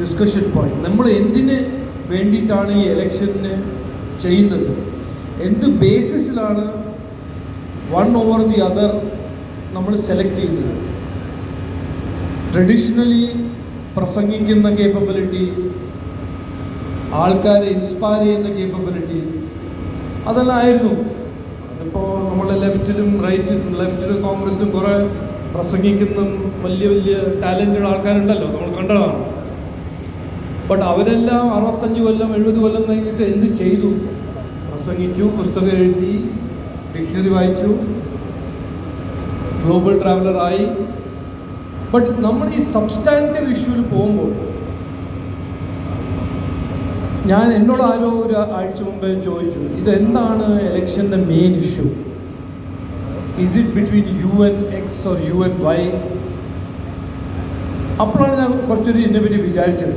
Discussion point നമ്മൾ എന്തിന് വേണ്ടിയിട്ടാണ് ഈ ഇലക്ഷന് ചെയ്യുന്നത്? എന്ത് ബേസിസിലാണ് വൺ ഓവർ ദി അതർ നമ്മൾ സെലക്ട് ചെയ്യുന്നത്? ട്രഡീഷണലി പ്രസംഗിക്കുന്ന കേപ്പബിലിറ്റി ആൾക്കാരെ ഇൻസ്പയർ ചെയ്യുന്ന കേപ്പബിലിറ്റി അതെല്ലാം ആയിരുന്നു. അതിപ്പോൾ നമ്മൾ ലെഫ്റ്റിലും റൈറ്റിലും ലെഫ്റ്റിലും കോൺഗ്രസിലും കുറേ പ്രസംഗിക്കുന്ന വലിയ വലിയ ടാലന്റഡ് ആൾക്കാരുണ്ടല്ലോ. നമ്മൾ കണ്ടതാണ്. ബട്ട് അവരെല്ലാം അറുപത്തഞ്ച് കൊല്ലം എഴുപത് കൊല്ലം കഴിഞ്ഞിട്ട് എന്ത് ചെയ്തു? പ്രസംഗിച്ചു പുസ്തകം എഴുതി ഡിക്ഷണറി വായിച്ചു. ഗ്ലോബൽ ട്രാവലറായി ബട്ട് നമ്മൾ ഈ സബ്സ്റ്റാന്റീവ് ഇഷ്യൂവിൽ പോകുമ്പോൾ ഞാൻ എന്നോട് ആരോ ഒരു ആഴ്ച മുമ്പേ ചോദിച്ചു ഇതെന്താണ് ഇലക്ഷന്റെ main issue is it between U N X or U N Y അപ്പോഴാണ് ഞാൻ കുറച്ചൊരു ഇതിനെപ്പറ്റി വിചാരിച്ചത്.